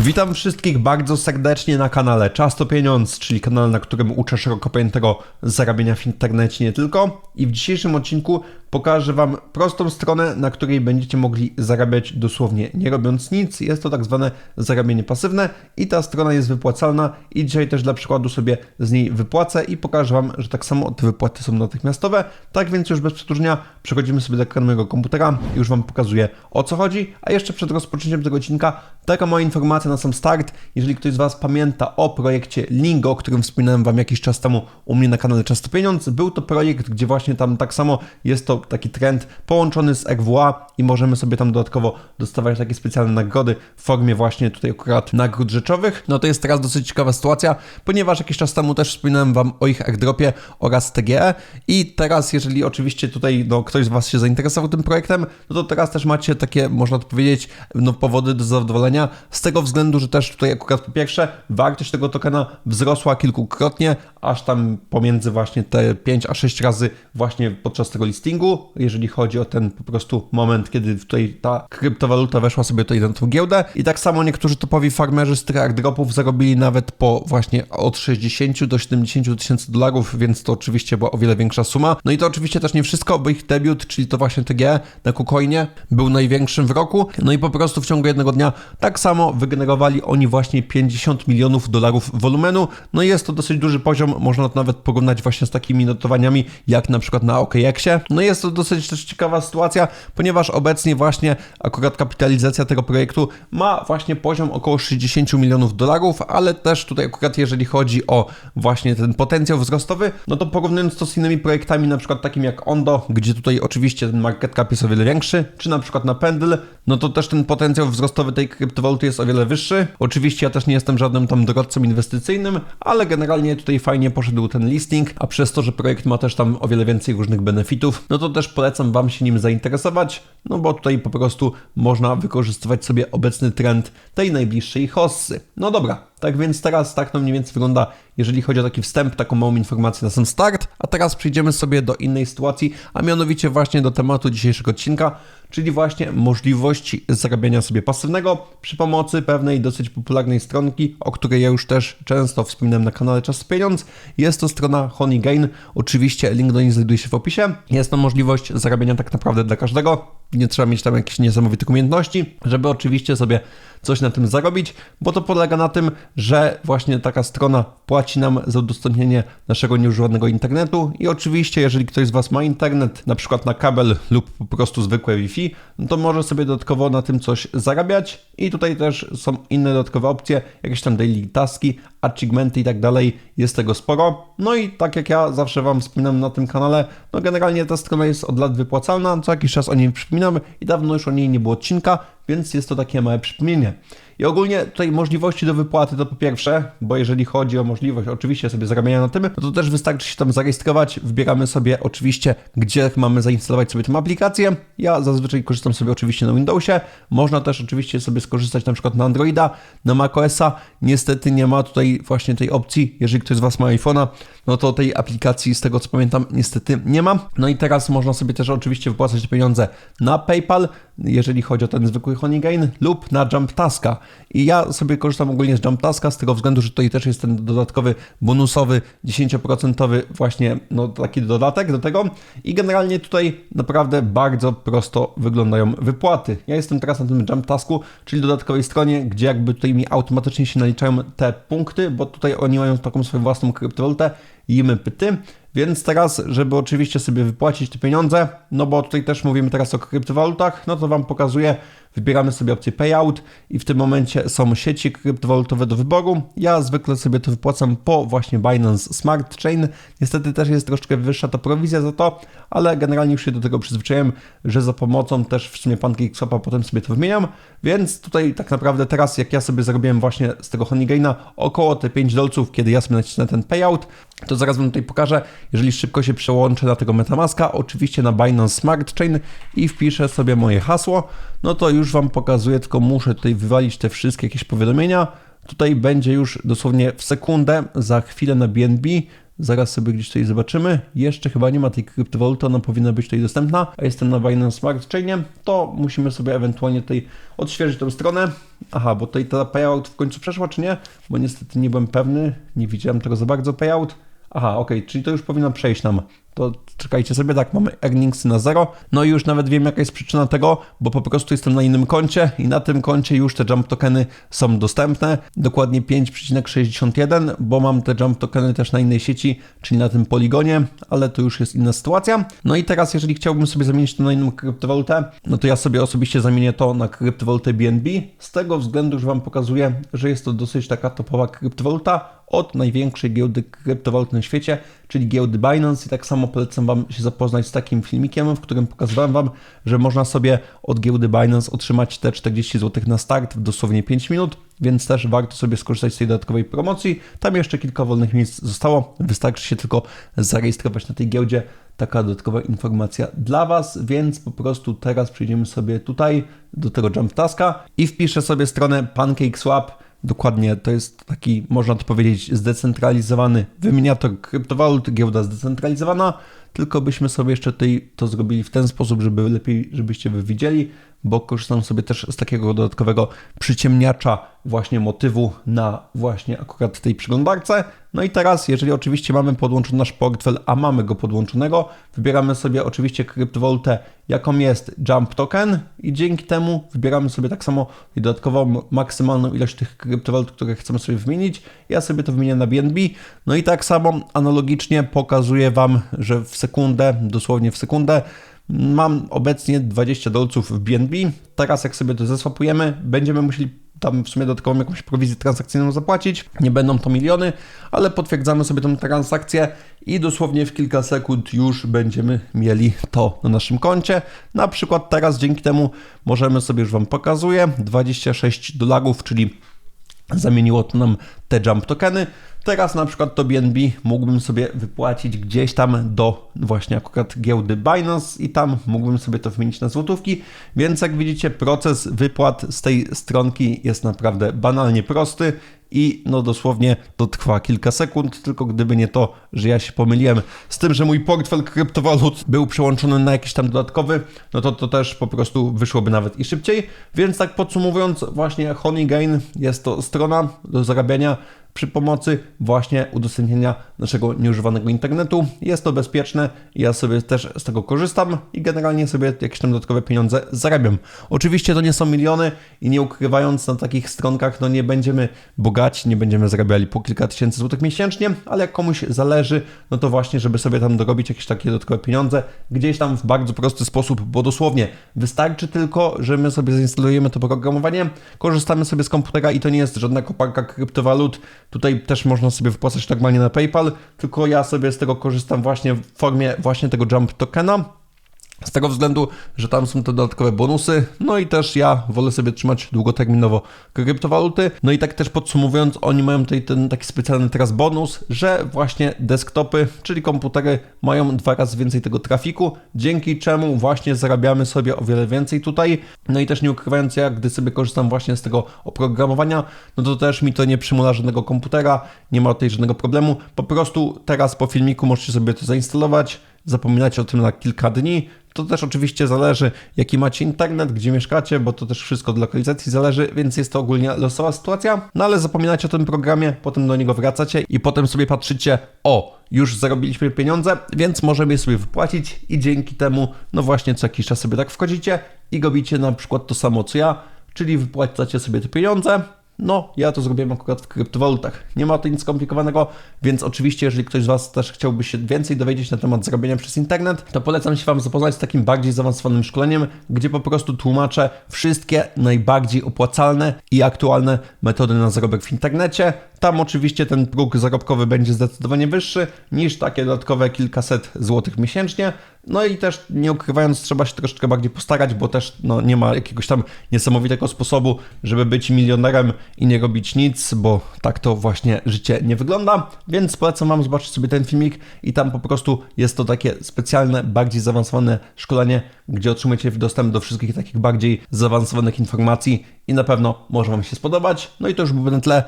Witam wszystkich bardzo serdecznie na kanale Czas to Pieniądz, czyli kanale, na którym uczę szeroko pojętego zarabiania w internecie nie tylko. I w dzisiejszym odcinku pokażę Wam prostą stronę, na której będziecie mogli zarabiać dosłownie nie robiąc nic. Jest to tak zwane zarabianie pasywne i ta strona jest wypłacalna i dzisiaj też dla przykładu sobie z niej wypłacę i pokażę Wam, że tak samo te wypłaty są natychmiastowe. Tak więc już bez przedłużenia przechodzimy sobie do ekranu mojego komputera i już Wam pokazuję o co chodzi. A jeszcze przed rozpoczęciem tego odcinka taka moja informacja na sam start. Jeżeli ktoś z Was pamięta o projekcie Lingo, o którym wspominałem Wam jakiś czas temu u mnie na kanale Czas to Pieniądz, był to projekt, gdzie właśnie tam tak samo jest to taki trend połączony z RWA i możemy sobie tam dodatkowo dostawać takie specjalne nagrody w formie właśnie tutaj akurat nagród rzeczowych. No to jest teraz dosyć ciekawa sytuacja, ponieważ jakiś czas temu też wspominałem Wam o ich airdropie oraz TGE i teraz jeżeli oczywiście tutaj no, ktoś z Was się zainteresował tym projektem, no to teraz też macie takie, można to powiedzieć, no powody do zadowolenia z tego względu, że też tutaj akurat po pierwsze wartość tego tokena wzrosła kilkukrotnie, aż tam pomiędzy właśnie te 5 a 6 razy właśnie podczas tego listingu, jeżeli chodzi o ten po prostu moment, kiedy tutaj ta kryptowaluta weszła sobie tutaj na tą giełdę. I tak samo niektórzy topowi farmerzy z tych airdropów zarobili nawet po właśnie od 60 do 70 tysięcy dolarów, więc to oczywiście była o wiele większa suma. No i to oczywiście też nie wszystko, bo ich debiut, czyli to właśnie TG na KuCoinie był największym w roku. No i po prostu w ciągu jednego dnia tak samo wygenerowali oni właśnie 50 milionów dolarów wolumenu. No i jest to dosyć duży poziom, można to nawet porównać właśnie z takimi notowaniami jak na przykład na OKX-ie. No i jest to dosyć też ciekawa sytuacja, ponieważ obecnie właśnie akurat kapitalizacja tego projektu ma właśnie poziom około 60 milionów dolarów, ale też tutaj akurat jeżeli chodzi o właśnie ten potencjał wzrostowy, no to porównując to z innymi projektami, na przykład takim jak Ondo, gdzie tutaj oczywiście ten market cap jest o wiele większy, czy na przykład na Pendle, no to też ten potencjał wzrostowy tej kryptowaluty jest o wiele wyższy. Oczywiście ja też nie jestem żadnym tam doradcą inwestycyjnym, ale generalnie tutaj fajnie poszedł ten listing, a przez to, że projekt ma też tam o wiele więcej różnych benefitów, no to też polecam Wam się nim zainteresować, no bo tutaj po prostu można wykorzystywać sobie obecny trend tej najbliższej hossy. No dobra, tak więc teraz tak to mniej więcej wygląda, jeżeli chodzi o taki wstęp, taką małą informację na sam start. A teraz przejdziemy sobie do innej sytuacji, a mianowicie właśnie do tematu dzisiejszego odcinka, czyli właśnie możliwości zarabiania sobie pasywnego przy pomocy pewnej dosyć popularnej stronki, o której ja już też często wspominałem na kanale Czas Pieniądz. Jest to strona Honeygain. Oczywiście link do niej znajduje się w opisie. Jest to możliwość zarabiania tak naprawdę dla każdego. Nie trzeba mieć tam jakichś niesamowitych umiejętności, żeby oczywiście sobie coś na tym zarobić, bo to polega na tym, że właśnie taka strona płaci nam za udostępnienie naszego nieużywanego internetu i oczywiście, jeżeli ktoś z Was ma internet, na przykład na kabel lub po prostu zwykłe Wi-Fi, no to może sobie dodatkowo na tym coś zarabiać. I tutaj też są inne dodatkowe opcje, jakieś tam daily taski, achievementy i tak dalej, jest tego sporo. No i tak jak ja zawsze Wam wspominam na tym kanale, no generalnie ta strona jest od lat wypłacalna, co jakiś czas o niej przypominamy i dawno już o niej nie było odcinka, więc jest to takie małe przypomnienie. I ogólnie tutaj możliwości do wypłaty to po pierwsze, bo jeżeli chodzi o możliwość oczywiście sobie zarabiania na tym, no to też wystarczy się tam zarejestrować. Wybieramy sobie oczywiście, gdzie mamy zainstalować sobie tę aplikację. Ja zazwyczaj korzystam sobie oczywiście na Windowsie. Można też oczywiście sobie skorzystać na przykład na Androida, na macOSa. Niestety nie ma tutaj właśnie tej opcji. Jeżeli ktoś z Was ma iPhone'a, no to tej aplikacji z tego co pamiętam niestety nie ma. No i teraz można sobie też oczywiście wypłacać te pieniądze na PayPal, jeżeli chodzi o ten zwykły Honeygain lub na Jump Taska. I ja sobie korzystam ogólnie z Jump Taska z tego względu, że tutaj też jest ten dodatkowy bonusowy 10% właśnie no, taki dodatek do tego. I generalnie tutaj naprawdę bardzo prosto wyglądają wypłaty. Ja jestem teraz na tym Jump Tasku, czyli dodatkowej stronie, gdzie jakby tutaj mi automatycznie się naliczają te punkty, bo tutaj oni mają taką swoją własną kryptowalutę jimy pyty. Więc teraz, żeby oczywiście sobie wypłacić te pieniądze, no bo tutaj też mówimy teraz o kryptowalutach, no to Wam pokazuję, wybieramy sobie opcję payout i w tym momencie są sieci kryptowalutowe do wyboru. Ja zwykle sobie to wypłacam po właśnie Binance Smart Chain. Niestety też jest troszkę wyższa ta prowizja za to, ale generalnie już się do tego przyzwyczaiłem, że za pomocą też w sumie PancakeSwapa potem sobie to wymieniam, więc tutaj tak naprawdę teraz jak ja sobie zarobiłem właśnie z tego Honeygaina około te 5 dolców, kiedy ja sobie nacisnę ten payout, to zaraz Wam tutaj pokażę, jeżeli szybko się przełączę na tego Metamaska, oczywiście na Binance Smart Chain i wpiszę sobie moje hasło, no to już Wam pokazuję, tylko muszę tutaj wywalić te wszystkie jakieś powiadomienia. Tutaj będzie już dosłownie w sekundę, za chwilę na BNB Zaraz sobie gdzieś tutaj zobaczymy. Jeszcze chyba nie ma tej kryptowaluty, ona powinna być tutaj dostępna, a jestem na Binance Smart Chainie, to musimy sobie ewentualnie tutaj odświeżyć tą stronę. Aha, bo tutaj ta payout w końcu przeszła, czy nie? Bo niestety nie byłem pewny, nie widziałem tego za bardzo payout. Aha, okej, czyli to już powinno przejść nam. To czekajcie sobie, tak, mamy earningsy na zero. No i już nawet wiem, jaka jest przyczyna tego, bo po prostu jestem na innym koncie i na tym koncie już te jump tokeny są dostępne. Dokładnie 5,61, bo mam te jump tokeny też na innej sieci, czyli na tym poligonie, ale to już jest inna sytuacja. No i teraz, jeżeli chciałbym sobie zamienić to na inną kryptowalutę, no to ja sobie osobiście zamienię to na kryptowalutę BNB. Z tego względu, że Wam pokazuję, że jest to dosyć taka topowa kryptowaluta od największej giełdy kryptowalut na świecie, czyli giełdy Binance i tak samo polecam Wam się zapoznać z takim filmikiem, w którym pokazywałem Wam, że można sobie od giełdy Binance otrzymać te 40 zł na start w dosłownie 5 minut, więc też warto sobie skorzystać z tej dodatkowej promocji. Tam jeszcze kilka wolnych miejsc zostało, wystarczy się tylko zarejestrować na tej giełdzie. Taka dodatkowa informacja dla Was, więc po prostu teraz przejdziemy sobie tutaj do tego Jump Taska i wpiszę sobie stronę PancakeSwap Dokładnie, to jest taki, można to powiedzieć, zdecentralizowany wymieniator kryptowalut, giełda zdecentralizowana, tylko byśmy sobie jeszcze tutaj to zrobili w ten sposób, żeby lepiej, żebyście wy widzieli, bo korzystam sobie też z takiego dodatkowego przyciemniacza właśnie motywu na właśnie akurat tej przeglądarce. No i teraz, jeżeli oczywiście mamy podłączony nasz portfel, a mamy go podłączonego, wybieramy sobie oczywiście kryptowalutę, jaką jest Jump Token i dzięki temu wybieramy sobie tak samo dodatkową maksymalną ilość tych kryptowalut, które chcemy sobie wymienić. Ja sobie to wymienię na BNB. No i tak samo analogicznie pokazuję Wam, że w sekundę, dosłownie w sekundę, Mam obecnie 20 dolców w BNB. Teraz jak sobie to zeswapujemy, będziemy musieli tam w sumie dodatkową jakąś prowizję transakcyjną zapłacić. Nie będą to miliony, ale potwierdzamy sobie tą transakcję i dosłownie w kilka sekund już będziemy mieli to na naszym koncie. Na przykład teraz dzięki temu możemy sobie, już Wam pokazuję, 26 dolarów, czyli zamieniło to nam te jump tokeny. Teraz na przykład to BNB mógłbym sobie wypłacić gdzieś tam do właśnie akurat giełdy Binance i tam mógłbym sobie to wymienić na złotówki, więc jak widzicie proces wypłat z tej stronki jest naprawdę banalnie prosty i no dosłownie to trwa kilka sekund, tylko gdyby nie to, że ja się pomyliłem z tym, że mój portfel kryptowalut był przełączony na jakiś tam dodatkowy, no to to też po prostu wyszłoby nawet i szybciej. Więc tak podsumowując, właśnie Honeygain jest to strona do zarabiania przy pomocy właśnie udostępnienia naszego nieużywanego internetu. Jest to bezpieczne, ja sobie też z tego korzystam i generalnie sobie jakieś tam dodatkowe pieniądze zarabiam. Oczywiście to nie są miliony i nie ukrywając na takich stronkach, no nie będziemy bogaci, nie będziemy zarabiali po kilka tysięcy złotych miesięcznie, ale jak komuś zależy, no to właśnie, żeby sobie tam dorobić jakieś takie dodatkowe pieniądze, gdzieś tam w bardzo prosty sposób, bo dosłownie wystarczy tylko, że my sobie zainstalujemy to programowanie, korzystamy sobie z komputera i to nie jest żadna koparka kryptowalut, Tutaj też można sobie wpłacać normalnie na PayPal, tylko ja sobie z tego korzystam właśnie w formie właśnie tego jump tokena. Z tego względu, że tam są te dodatkowe bonusy, no i też ja wolę sobie trzymać długoterminowo kryptowaluty. No i tak też podsumowując, oni mają tutaj ten taki specjalny teraz bonus, że właśnie desktopy, czyli komputery mają dwa razy więcej tego trafiku, dzięki czemu właśnie zarabiamy sobie o wiele więcej tutaj. No i też nie ukrywając, ja gdy sobie korzystam właśnie z tego oprogramowania, no to też mi to nie przymula żadnego komputera, nie ma tutaj żadnego problemu. Po prostu teraz po filmiku możecie sobie to zainstalować, zapominacie o tym na kilka dni, to też oczywiście zależy, jaki macie internet, gdzie mieszkacie, bo to też wszystko od lokalizacji zależy, więc jest to ogólnie losowa sytuacja. No ale zapominacie o tym programie, potem do niego wracacie i potem sobie patrzycie, o, już zarobiliśmy pieniądze, więc możemy je sobie wypłacić i dzięki temu, no właśnie co jakiś czas sobie tak wchodzicie i robicie na przykład to samo co ja, czyli wypłacacie sobie te pieniądze, no, ja to zrobiłem akurat w kryptowalutach. Nie ma to nic skomplikowanego, więc oczywiście, jeżeli ktoś z Was też chciałby się więcej dowiedzieć na temat zarabiania przez internet, to polecam się Wam zapoznać z takim bardziej zaawansowanym szkoleniem, gdzie po prostu tłumaczę wszystkie najbardziej opłacalne i aktualne metody na zarobek w internecie. Tam oczywiście ten próg zarobkowy będzie zdecydowanie wyższy niż takie dodatkowe kilkaset złotych miesięcznie. No i też nie ukrywając, trzeba się troszeczkę bardziej postarać, bo też no, nie ma jakiegoś tam niesamowitego sposobu, żeby być milionerem i nie robić nic, bo tak to właśnie życie nie wygląda. Więc polecam Wam zobaczyć sobie ten filmik i tam po prostu jest to takie specjalne, bardziej zaawansowane szkolenie, gdzie otrzymujecie dostęp do wszystkich takich bardziej zaawansowanych informacji i na pewno może Wam się spodobać. No i to już byłoby na tle.